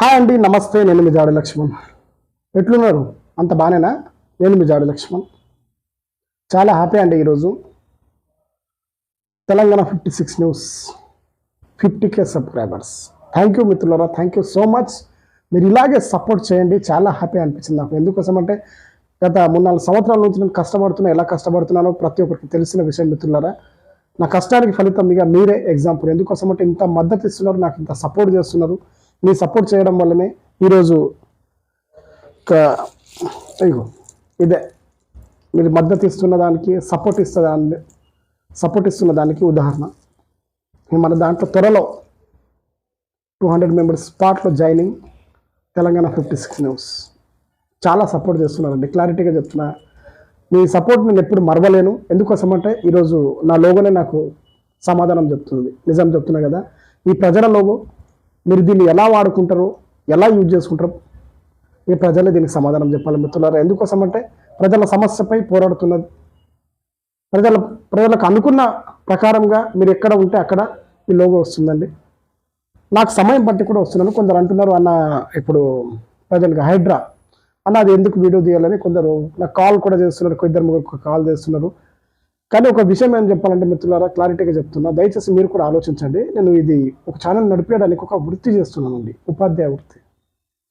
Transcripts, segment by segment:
Hi అండి నమస్తే నేను మీ జాడ లక్ష్మణ్. ఎట్లున్నారు? అంత బాగానేనా నేను మీ జాడ లక్ష్మణ్. చాలా హ్యాపీ అండి ఈరోజు. Telangana fifty six news fifty K subscribers thank you మిత్రులారా థ్యాంక్ యూ సో మచ్ మీరు ఇలాగే సపోర్ట్ చేయండి చాలా హ్యాపీ అనిపించింది నాకు. ఎందుకోసం అంటే గత మూడు నాలుగు సంవత్సరాల నుంచి నేను కష్టపడుతున్నా ఎలా కష్టపడుతున్నానో ప్రతి ఒక్కరికి తెలిసిన విషయం మిత్రులారా. నా కష్టానికి ఫలితం ఇక మీరే ఎగ్జాంపుల్ ఎందుకోసం అంటే ఇంత మద్దతు ఇస్తున్నారు నాకు ఇంత సపోర్ట్ చేస్తున్నారు. మీ సపోర్ట్ చేయడం వల్లనే ఈరోజు ఒక ఇదే. మీరు మద్దతు ఇస్తున్న దానికి సపోర్ట్ ఇస్తున్న సపోర్ట్ ఇస్తున్న దానికి ఉదాహరణ. మన దాంట్లో త్వరలో టూ హండ్రెడ్ మెంబర్స్ స్పాట్లో joining Telangana fifty six news చాలా సపోర్ట్ చేస్తున్నారండి. క్లారిటీగా చెప్తున్నా. మీ సపోర్ట్ నేను ఎప్పుడు మరవలేను. ఎందుకోసం అంటే ఈరోజు నా లోగోనే నాకు సమాధానం చెప్తుంది. నిజం చెప్తున్నా కదా. ఈ ప్రజల లోగో మీరు దీన్ని ఎలా వాడుకుంటారు? ఎలా యూజ్ చేసుకుంటారు? మీ ప్రజలే దీనికి సమాధానం చెప్పాలి మిత్రులారా. ఎందుకోసం అంటే ప్రజల సమస్యపై పోరాడుతున్నది. ప్రజల ప్రజలకు అనుకున్న ప్రకారంగా మీరు ఎక్కడ ఉంటే అక్కడ ఈ లోగో వస్తుందండి. నాకు సమయం బట్టి కూడా వస్తున్నాను. కొందరు అంటున్నారు అన్న ఇప్పుడు ప్రజలకు హైడ్రా. అన్న అది ఎందుకు వీడియో తీయాలని కొందరు నాకు కాల్ కూడా చేస్తున్నారు. ఇద్దరు ముగ్గురు కాల్ చేస్తున్నారు. కానీ ఒక విషయం ఏం చెప్పాలంటే మిత్రులారా క్లారిటీగా చెప్తున్నా. దయచేసి మీరు కూడా ఆలోచించండి. నేను ఇది ఒక ఛానల్ నడిపేయడానికి ఒక వృత్తి చేస్తున్నానండి. ఉపాధ్యాయ వృత్తి.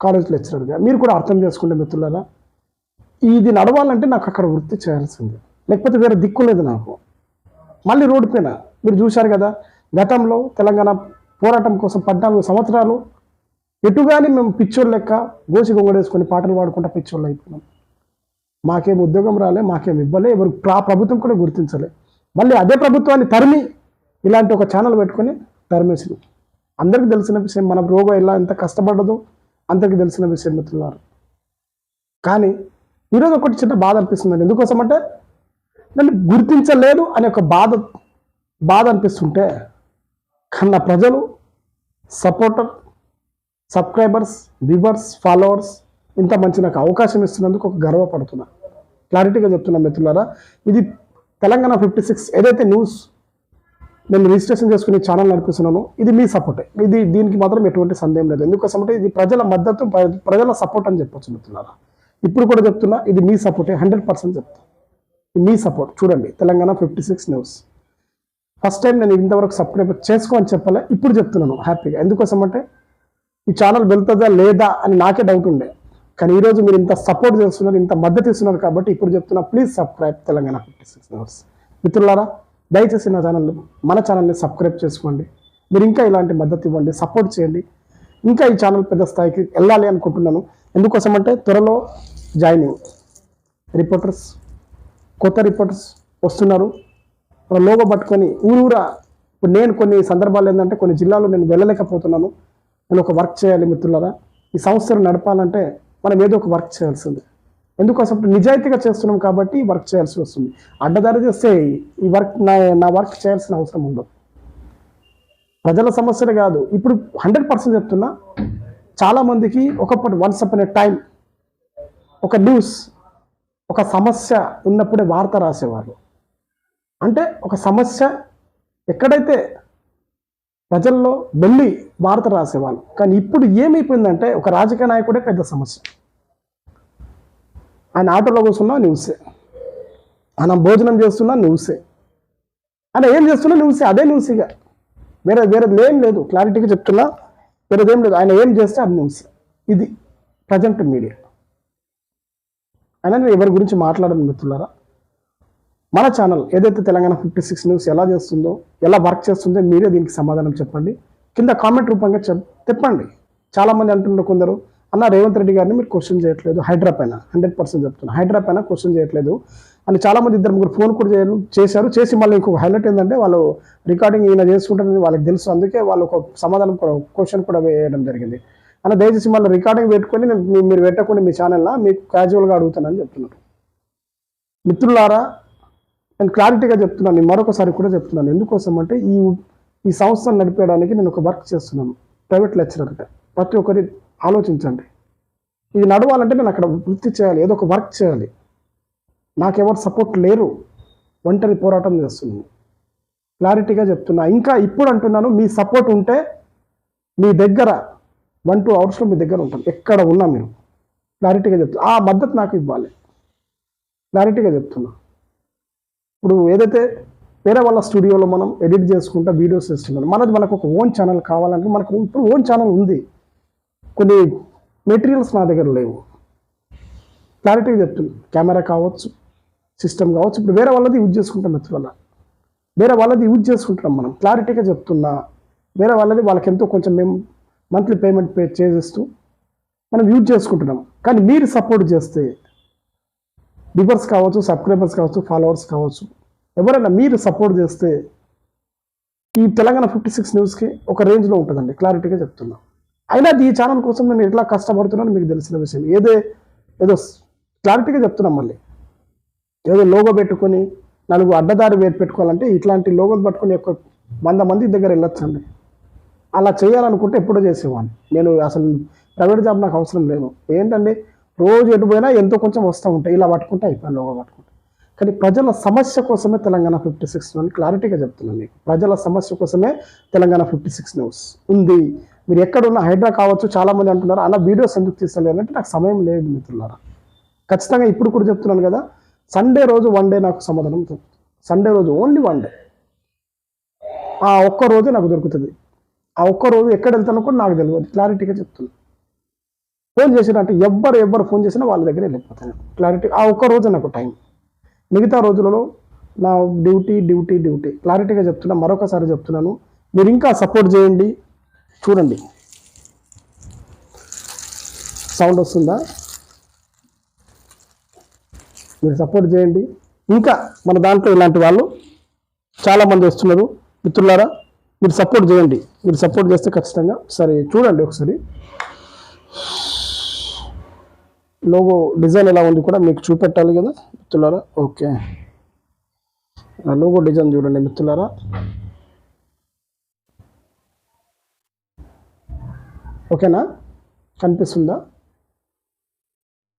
కాలేజ్ లెక్చరర్గా. మీరు కూడా అర్థం చేసుకుంటే మిత్రులారా ఇది నడవాలంటే నాకు అక్కడ వృత్తి చేయాల్సిందే. లేకపోతే వేరే దిక్కు లేదు నాకు. మళ్ళీ రోడ్డు పైన మీరు చూశారు కదా గతంలో తెలంగాణ పోరాటం కోసం పద్నాలుగు సంవత్సరాలు ఎటుగాని మేము పిచ్చోళ్ళు లెక్క గోసి గొంగడేసుకొని పాటలు పాడుకుంటా పిచ్చోళ్ళు అయిపోయినాం. మాకేం ఉద్యోగం రాలే మాకేం ఇవ్వలే ఎవరు ప్రా ప్రభుత్వం కూడా గుర్తించలే. మళ్ళీ అదే ప్రభుత్వాన్ని తరిమి ఇలాంటి ఒక ఛానల్ పెట్టుకొని తరిమేసింది. అందరికీ తెలిసిన విషయం మన రోగం ఎలా ఎంత కష్టపడ్డదో అందరికీ తెలిసిన విషయం మిత్రులారు. కానీ ఈరోజు ఒకటి చిన్న బాధ అనిపిస్తుంది ఎందుకోసం అంటే నన్ను గుర్తించలేదు అనే ఒక బాధ బాధ అనిపిస్తుంటే కన్న ప్రజలు సపోర్టర్ సబ్స్క్రైబర్స్ వ్యూవర్స్ ఫాలోవర్స్ ఇంత మంచి నాకు అవకాశం ఇస్తున్నందుకు ఒక గర్వపడుతున్నా. క్లారిటీగా చెప్తున్నా మిత్రులారా ఇది తెలంగాణ ఫిఫ్టీ సిక్స్ ఏదైతే న్యూస్ నేను రిజిస్ట్రేషన్ చేసుకుని ఛానల్ నడిపిస్తున్నాను ఇది మీ సపోర్టే ఇది దీనికి మాత్రం ఎటువంటి సందేహం లేదు. ఎందుకోసం అంటే ఇది ప్రజల మద్దతు ప్ర- ప్రజల సపోర్ట్ అని చెప్పొచ్చు మిత్రులారా. ఇప్పుడు కూడా చెప్తున్నా ఇది మీ సపోర్టే హండ్రెడ్ పర్సెంట్ చెప్తా. మీ సపోర్ట్ చూడండి Telangana fifty six news first time నేను ఇంతవరకు సబ్స్క్రైబ్ చేసుకో అని చెప్పలే ఇప్పుడు చెప్తున్నాను హ్యాపీగా ఎందుకోసం అంటే ఈ ఛానల్ వెళ్తుందా లేదా అని నాకే డౌట్ ఉండే. కానీ ఈరోజు మీరు ఇంత సపోర్ట్ చేస్తున్నారు ఇంత మద్దతు ఇస్తున్నారు కాబట్టి ఇప్పుడు చెప్తున్నా please subscribe Telangana fifty six hours మిత్రులారా దయచేసి నా ఛానల్ మన ఛానల్ని సబ్స్క్రైబ్ చేసుకోండి. మీరు ఇంకా ఇలాంటి మద్దతు ఇవ్వండి సపోర్ట్ చేయండి. ఇంకా ఈ ఛానల్ పెద్ద స్థాయికి వెళ్ళాలి అనుకుంటున్నాను. ఎందుకోసం అంటే త్వరలో జాయినింగ్ రిపోర్టర్స్ కొత్త రిపోర్టర్స్ వస్తున్నారు. వాళ్ళ లోగో పట్టుకొని ఊరూరా ఇప్పుడు నేను కొన్ని సందర్భాలు ఏంటంటే కొన్ని జిల్లాలో నేను వెళ్ళలేకపోతున్నాను. నేను ఒక వర్క్ చేయాలి మిత్రులారా. ఈ సంస్థను నడపాలంటే మనం ఏదో ఒక వర్క్ చేయాల్సింది. ఎందుకోసం అంటే నిజాయితీగా చేస్తున్నాం కాబట్టి వర్క్ చేయాల్సి వస్తుంది. అడ్డదారి చేస్తే ఈ వర్క్ నా నా వర్క్ చేయాల్సిన అవసరం ఉండదు. ప్రజల సమస్యలు కాదు. ఇప్పుడు హండ్రెడ్ పర్సెంట్ చెప్తున్నా చాలామందికి ఒకప్పటి వన్స్ అప్ అనే టైం ఒక న్యూస్ ఒక సమస్య ఉన్నప్పుడే వార్త రాసేవారు. అంటే ఒక సమస్య ఎక్కడైతే ప్రజల్లో వెళ్ళి వార్త రాసేవాళ్ళు. కానీ ఇప్పుడు ఏమైపోయిందంటే ఒక రాజకీయ నాయకుడే పెద్ద సమస్య. ఆయన ఆటోలో కూర్చున్నా న్యూసే. ఆయన భోజనం చేస్తున్నా న్యూసే. ఆయన ఏం చేస్తున్నా న్యూసే అదే న్యూస్ ఇక. వేరే వేరేది ఏం లేదు. క్లారిటీగా చెప్తున్నా వేరేదేం లేదు. ఆయన ఏం చేస్తే అది న్యూస్. ఇది ప్రజెంట్ మీడియా. అయినా నేను ఎవరి గురించి మాట్లాడను మిత్రులారా? మన ఛానల్ ఏదైతే తెలంగాణ ఫిఫ్టీ సిక్స్ న్యూస్ ఎలా చేస్తుందో ఎలా వర్క్ చేస్తుందో మీరే దీనికి సమాధానం చెప్పండి. కింద కామెంట్ రూపంగా చెప్ చెప్పండి చాలామంది అంటున్నారు కొందరు అన్న రేవంత్ రెడ్డి గారిని మీరు క్వశ్చన్ చేయట్లేదు. హైడ్రా పైన హండ్రెడ్ పర్సెంట్ చెప్తున్నా. హైడ్రా పైన క్వశ్చన్ చేయట్లేదు. అని చాలామంది ఇద్దరు ముగ్గురు ఫోన్ కూడా చేయను చేశారు. చేసి మళ్ళీ ఇంకొక హైలైట్ ఏంటంటే వాళ్ళు రికార్డింగ్ ఈయన చేసుకుంటారని వాళ్ళకి తెలుసు. అందుకే వాళ్ళు ఒక సమాధానం క్వశ్చన్ కూడా వేయడం జరిగింది. అన్న దయచేసి మళ్ళీ రికార్డింగ్ పెట్టుకొని మీరు పెట్టకుండా మీ ఛానల్లో మీకు క్యాజువల్గా అడుగుతానని చెప్తున్నారు మిత్రులారా నేను క్లారిటీగా చెప్తున్నాను మరొకసారి కూడా చెప్తున్నాను. ఎందుకోసం అంటే ఈ ఈ సంస్థను నడిపేయడానికి నేను ఒక వర్క్ చేస్తున్నాను ప్రైవేట్ లెక్చరర్గా ప్రతి ఒక్కరి ఆలోచించండి. ఇది నడవాలంటే నేను అక్కడ వృత్తి చేయాలి ఏదో ఒక వర్క్ చేయాలి. నాకెవరు సపోర్ట్ లేరు. ఒంటరి పోరాటం చేస్తున్నాను. క్లారిటీగా చెప్తున్నా. ఇంకా ఇప్పుడు అంటున్నాను మీ సపోర్ట్ ఉంటే మీ దగ్గర వన్ టూ అవర్స్లో మీ దగ్గర ఉంటాం. ఎక్కడ ఉన్నా మీరు క్లారిటీగా చెప్తున్నా. ఆ మద్దతు నాకు ఇవ్వాలి. క్లారిటీగా చెప్తున్నా. ఇప్పుడు ఏదైతే వేరే వాళ్ళ స్టూడియోలో మనం ఎడిట్ చేసుకుంటా వీడియోస్ చేస్తున్నాం మనది మనకు ఒక ఓన్ ఛానల్ కావాలంటే మనకు ఇప్పుడు ఓన్ ఛానల్ ఉంది. కొన్ని మెటీరియల్స్ నా దగ్గర లేవు. క్లారిటీగా చెప్తుంది. కెమెరా కావచ్చు సిస్టమ్ కావచ్చు ఇప్పుడు వేరే వాళ్ళది యూజ్ చేసుకుంటాం మిత్రుల వేరే వాళ్ళది యూజ్ చేసుకుంటున్నాం మనం. క్లారిటీగా చెప్తున్నా వేరే వాళ్ళది వాళ్ళకి ఎంతో కొంచెం మేము మంత్లీ పేమెంట్ పే చేసేస్తూ మనం యూజ్ చేసుకుంటున్నాం. కానీ మీరు సపోర్ట్ చేస్తే వ్యూవర్స్ కావచ్చు సబ్స్క్రైబర్స్ కావచ్చు ఫాలోవర్స్ కావచ్చు. ఎవరైనా మీరు సపోర్ట్ చేస్తే ఈ తెలంగాణ ఫిఫ్టీ సిక్స్ న్యూస్కి ఒక రేంజ్లో ఉంటుందండి. క్లారిటీగా చెప్తున్నా. అయినా ఈ ఛానల్ కోసం నేను ఎట్లా కష్టపడుతున్నానో మీకు తెలిసిన విషయం. ఏదే ఏదో క్లారిటీగా చెప్తున్నాం మళ్ళీ. ఏదో లోగో పెట్టుకొని నలుగు అడ్డదారి వేరు పెట్టుకోవాలంటే ఇట్లాంటి లోగోలు పట్టుకొని ఒక వంద మంది దగ్గర వెళ్ళొచ్చండి. అలా చేయాలనుకుంటే ఎప్పుడో చేసేవాడిని. నేను అసలు ప్రైవేట్ జాబ్ నాకు అవసరం లేదు. ఏంటంటే రోజు ఎటు పోయినా ఎంతో కొంచెం వస్తూ ఉంటాయి. ఇలా పట్టుకుంటే అయిపోయింది లోగో పట్టుకుంటే. కానీ ప్రజల సమస్య కోసమే తెలంగాణ ఫిఫ్టీ సిక్స్ అని క్లారిటీగా చెప్తున్నాను మీకు. ప్రజల సమస్య కోసమే తెలంగాణ ఫిఫ్టీ సిక్స్ న్యూస్ ఉంది. మీరు ఎక్కడున్న హైడ్రా కావచ్చు చాలామంది అంటున్నారు అలా వీడియోస్ ఎందుకు తీస్తలేదు అంటే నాకు సమయం లేదు మిత్రులారా. ఖచ్చితంగా ఇప్పుడు కూడా చెప్తున్నాను కదా సండే రోజు వన్ డే నాకు సమాధానం దొరుకుతుంది. సండే రోజు ఓన్లీ వన్ డే ఆ ఒక్క రోజే నాకు దొరుకుతుంది. ఆ ఒక్క రోజు ఎక్కడ వెళ్తానో కూడా నాకు తెలియదు. క్లారిటీగా చెప్తున్నాను ఫోన్ చేసినట్టు ఎవ్వరు ఎవ్వరు ఫోన్ చేసినా వాళ్ళ దగ్గర వెళ్ళిపోతాను క్లారిటీ ఆ ఒక్క రోజు నాకు టైం మిగతా రోజులలో నా డ్యూటీ డ్యూటీ డ్యూటీ. క్లారిటీగా చెప్తున్నా మరొకసారి చెప్తున్నాను. మీరు ఇంకా సపోర్ట్ చేయండి. చూడండి. సౌండ్ వస్తుందా? మీరు సపోర్ట్ చేయండి. ఇంకా మన దాంట్లో ఇలాంటి వాళ్ళు చాలామంది వస్తున్నారు. మిత్రులారా మీరు సపోర్ట్ చేయండి. మీరు సపోర్ట్ చేస్తే ఖచ్చితంగా సరే చూడండి ఒకసారి. లోగో డిజైన్ ఎలా ఉంది కూడా మీకు చూపెట్టాలి కదా మిత్రులారా? ఓకే. లోగో డిజైన్ చూడండి మిత్రులారా. ఓకేనా? కనిపిస్తుందా?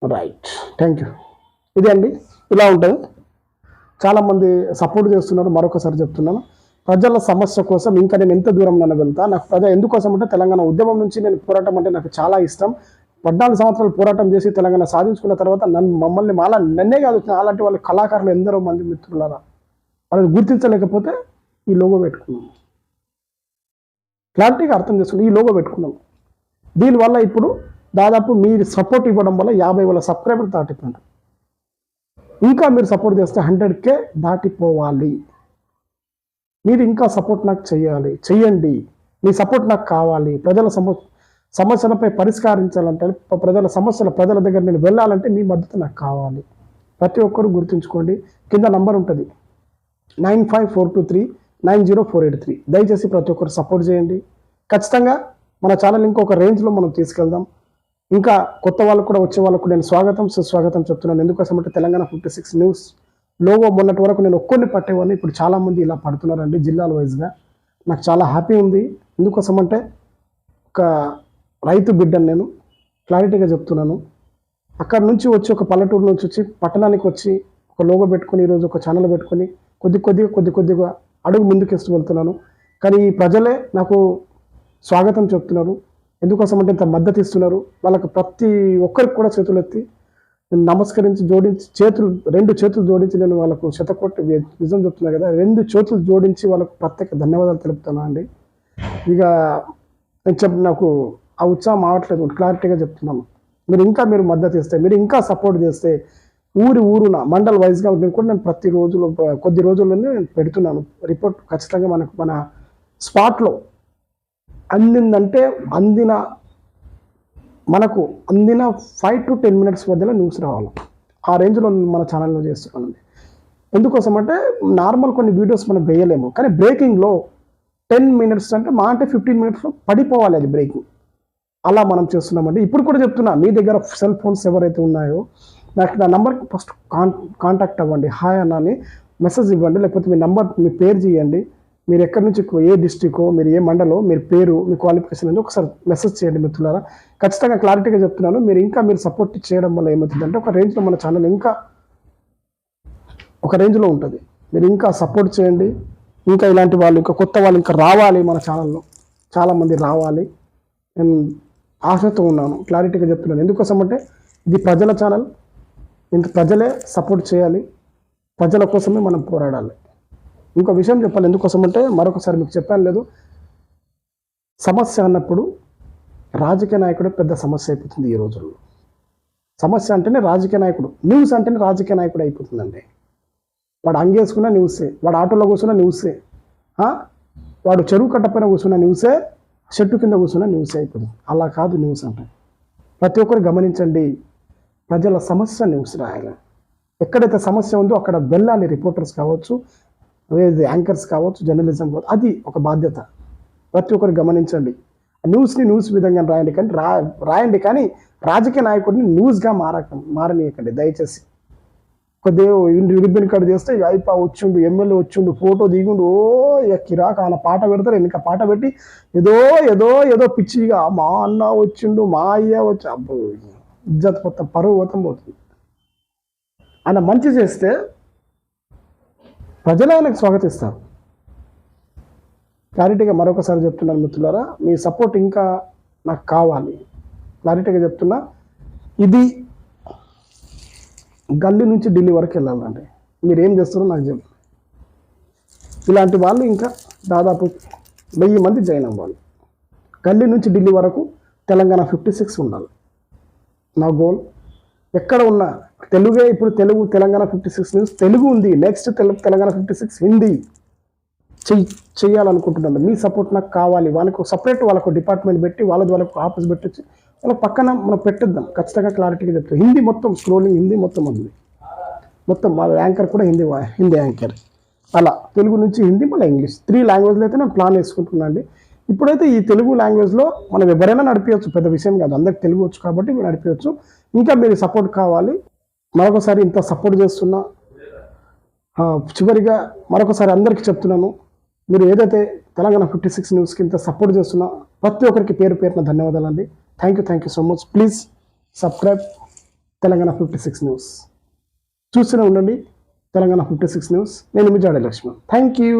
రైట్ థ్యాంక్ యూ ఇదే అండి. ఇలా ఉంటుంది. చాలామంది సపోర్ట్ చేస్తున్నారు. మరొకసారి చెప్తున్నాను. ప్రజల సమస్య కోసం ఇంకా నేను ఎంత దూరం నన్ను వెళ్తా? నాకు ప్రజ ఎందుకోసం అంటే తెలంగాణ ఉద్యమం నుంచి నేను పోరాటం అంటే నాకు చాలా ఇష్టం. పద్నాలుగు సంవత్సరాలు పోరాటం చేసి తెలంగాణ సాధించుకున్న తర్వాత నన్ను మమ్మల్ని మాలా నన్నే కాదు అలాంటి వాళ్ళ కళాకారులు ఎందరో మంది మిత్రులారా? వాళ్ళని గుర్తించలేకపోతే ఈ లోగో పెట్టుకున్నాం. క్లారిటీగా అర్థం చేసుకుని ఈ లోగో పెట్టుకున్నాం. దీనివల్ల ఇప్పుడు దాదాపు మీరు సపోర్ట్ ఇవ్వడం వల్ల యాభై వేల సబ్స్క్రైబర్ దాటిపోయింది ఇంకా మీరు సపోర్ట్ చేస్తే హండ్రెడ్ కే దాటిపోవాలి. మీరు ఇంకా సపోర్ట్ నాకు చేయాలి. చెయ్యండి. మీ సపోర్ట్ నాకు కావాలి. ప్రజల సమస్య సమస్యలపై పరిష్కరించాలంటే ప్రజల సమస్యల ప్రజల దగ్గర నేను వెళ్ళాలంటే మీ మద్దతు నాకు కావాలి. ప్రతి ఒక్కరు గుర్తుంచుకోండి. కింద నంబర్ ఉంటుంది. Nine five four two three nine zero four eight three. దయచేసి ప్రతి ఒక్కరు సపోర్ట్ చేయండి. ఖచ్చితంగా మన ఛానల్ ఇంకొక రేంజ్లో మనం తీసుకెళ్దాం. ఇంకా కొత్త వాళ్ళకు కూడా వచ్చే వాళ్ళకు నేను స్వాగతం సుస్వాగతం చెప్తున్నాను. ఎందుకోసం అంటే Telangana fifty six news logo మొన్నటి వరకు నేను ఒక్కొన్ని పట్టేవాడిని. ఇప్పుడు చాలామంది ఇలా పడుతున్నారండి జిల్లాల వైజ్గా. నాకు చాలా హ్యాపీ ఉంది. ఎందుకోసమంటే ఒక రైతు బిడ్డను నేను క్లారిటీగా చెప్తున్నాను. అక్కడ నుంచి వచ్చి ఒక పల్లెటూరు నుంచి వచ్చి పట్టణానికి వచ్చి ఒక లోగో పెట్టుకొని ఈరోజు ఒక ఛానల్ పెట్టుకొని కొద్ది కొద్దిగా కొద్ది కొద్దిగా అడుగు ముందుకు ఇస్తూ వెళ్తున్నాను. కానీ ఈ ప్రజలే నాకు స్వాగతం చెప్తున్నారు. ఎందుకోసం అంటే ఇంత మద్దతు ఇస్తున్నారు. వాళ్ళకు ప్రతి ఒక్కరికి కూడా చేతులు ఎత్తి నేను నమస్కరించి జోడించి చేతులు రెండు చేతులు జోడించి నేను వాళ్ళకు శతకోటి నిజం చెప్తున్నా కదా రెండు చేతులు జోడించి వాళ్ళకు ప్రత్యేక ధన్యవాదాలు తెలుపుతాను అండి ఇక నేను చెప్ నాకు ఆ ఉత్సాహం అవట్లేదు క్లారిటీగా చెప్తున్నాను. మీరు ఇంకా మీరు మద్దతు ఇస్తే మీరు ఇంకా సపోర్ట్ చేస్తే ఊరి ఊరున మండల్ వైజ్గా నేను కూడా నేను ప్రతి రోజులో కొద్ది రోజుల్లోనే నేను పెడుతున్నాను. రిపోర్ట్ ఖచ్చితంగా మనకు మన స్పాట్లో అందిందంటే అందిన మనకు అందిన ఫైవ్ టు టెన్ మినిట్స్ మధ్యలో న్యూస్ రావాలి. ఆ రేంజ్లో మన ఛానల్లో చేస్తున్నాను. ఎందుకోసం అంటే నార్మల్ కొన్ని వీడియోస్ మనం వేయలేము. కానీ బ్రేకింగ్లో టెన్ మినిట్స్ అంటే మా అంటే ఫిఫ్టీన్ మినిట్స్లో పడిపోవాలి అది బ్రేకింగ్ అలా మనం చేస్తున్నామండి. ఇప్పుడు కూడా చెప్తున్నా మీ దగ్గర సెల్ ఫోన్స్ ఎవరైతే ఉన్నాయో నాకు నా నంబర్కి ఫస్ట్ కాన్ కాంటాక్ట్ అవ్వండి. హాయ్ అన్న అని మెసేజ్ ఇవ్వండి లేకపోతే మీ నంబర్ మీ పేరు చేయండి. మీరు ఎక్కడి నుంచి ఏ డిస్టికో మీరు ఏ మండలో మీరు పేరు మీ క్వాలిఫికేషన్ అనేది ఒకసారి మెసేజ్ చేయండి మిత్రులారా. ఖచ్చితంగా క్లారిటీగా చెప్తున్నాను మీరు ఇంకా మీరు సపోర్ట్ చేయడం వల్ల ఏమవుతుందంటే ఒక రేంజ్లో మన ఛానల్ ఇంకా ఒక రేంజ్లో ఉంటుంది. మీరు ఇంకా సపోర్ట్ చేయండి. ఇంకా ఇలాంటి వాళ్ళు ఇంకా కొత్త వాళ్ళు ఇంకా రావాలి మన ఛానల్లో. చాలామంది రావాలి. నేను ఆశతో ఉన్నాను క్లారిటీగా చెప్తున్నాను. ఎందుకోసం అంటే ఇది ప్రజల ఛానల్. ఇంత ప్రజలే సపోర్ట్ చేయాలి. ప్రజల కోసమే మనం పోరాడాలి. ఇంకో విషయం చెప్పాలి. ఎందుకోసం అంటే మరొకసారి మీకు చెప్పాను లేదు. సమస్య అన్నప్పుడు రాజకీయ నాయకుడే పెద్ద సమస్య అయిపోతుంది ఈ రోజుల్లో. సమస్య అంటేనే రాజకీయ నాయకుడు. న్యూస్ అంటేనే రాజకీయ నాయకుడు అయిపోతుందండి. వాడు అంగేసుకున్న న్యూసే. వాడు ఆటోలో కూర్చున్న న్యూసే. వాడు చెరువు కట్ట పైన కూర్చున్న న్యూసే. చెట్టు కింద కూర్చున్న న్యూస్ అయిపోతుంది అలా కాదు న్యూస్ అంటే. ప్రతి ఒక్కరు గమనించండి ప్రజల సమస్య న్యూస్ రాయాలి. ఎక్కడైతే సమస్య ఉందో అక్కడ వెళ్ళాలి రిపోర్టర్స్ కావచ్చు వేరే యాంకర్స్ కావచ్చు జర్నలిజం కావచ్చు అది ఒక బాధ్యత. ప్రతి ఒక్కరు గమనించండి. న్యూస్ని న్యూస్ విధంగా రాయండి కానీ రా రాయండి కానీ రాజకీయ నాయకుడిని న్యూస్గా మారక మారనీయకండి. దయచేసి కొద్దిగా రిబ్బన్ కట్ చేస్తే అయిపా వచ్చిండు ఎమ్మెల్యే వచ్చిండు ఫోటో దిగుండు ఓ ఇక కిరాక ఆయన పాట పెడతారు వెనక పాట పెట్టి ఏదో ఏదో ఏదో పిచ్చిగా మా అన్న వచ్చిండు మా అయ్య వచ్చి అబ్బో ఇజ్జత్ మొత్తం పరువు పోతం పోతుంది. ఆయన మంచి చేస్తే ప్రజలు ఆయనకు స్వాగతిస్తారు. క్లారిటీగా మరొకసారి చెప్తున్నాను మిత్రులారా మీ సపోర్ట్ ఇంకా నాకు కావాలి. క్లారిటీగా చెప్తున్నా ఇది గల్లీ నుంచి ఢిల్లీ వరకు వెళ్ళాలండి. మీరు ఏం చేస్తారో నాకు చెప్పండి ఇలాంటి వాళ్ళు ఇంకా దాదాపు వెయ్యి మంది జాయిన్ అవ్వాలి. గల్లీ నుంచి ఢిల్లీ వరకు తెలంగాణ ఫిఫ్టీ సిక్స్ ఉండాలి. నా గోల్. ఎక్కడ ఉన్న తెలుగే ఇప్పుడు Telugu Telangana fifty six news Telugu ఉంది. Next Telugu Telangana fifty six Hindi. చెయ్యి చేయాలనుకుంటున్నాను మీ సపోర్ట్ నాకు కావాలి. వాళ్ళకు సపరేట్ వాళ్ళకు డిపార్ట్మెంట్ పెట్టి వాళ్ళ వాళ్ళకు ఆఫీస్ పెట్టించి అలా పక్కన మనం పెట్టిద్దాం. ఖచ్చితంగా క్లారిటీగా చెప్తాం. హిందీ మొత్తం స్క్రోలింగ్ హిందీ మొత్తం ఉంది. మొత్తం మా యాంకర్ కూడా హిందీ హిందీ యాంకర్ అలా తెలుగు నుంచి హిందీ మళ్ళీ ఇంగ్లీష్. త్రీ లాంగ్వేజ్లో అయితే నేను ప్లాన్ వేసుకుంటున్నాను అండి. ఇప్పుడైతే ఈ తెలుగు లాంగ్వేజ్లో మనం ఎవరైనా నడిపించవచ్చు పెద్ద విషయం కాదు. అందరికి తెలుగు వచ్చు కాబట్టి మీరు నడిపించవచ్చు ఇంకా మీరు సపోర్ట్ కావాలి. మరొకసారి ఇంత సపోర్ట్ చేస్తున్నా. చివరిగా మరొకసారి అందరికీ చెప్తున్నాను. మీరు ఏదైతే తెలంగాణ ఫిఫ్టీ సిక్స్ న్యూస్కి ఇంత సపోర్ట్ చేస్తున్నా ప్రతి ఒక్కరికి పేరు పేరున ధన్యవాదాలు అండి thank you thank you so much please subscribe Telangana fifty six news చూస్తూనే ఉండండి తెలంగాణ ఫిఫ్టీ సిక్స్ న్యూస్ నేను మీ జాడే లక్ష్మణ్ థ్యాంక్ యూ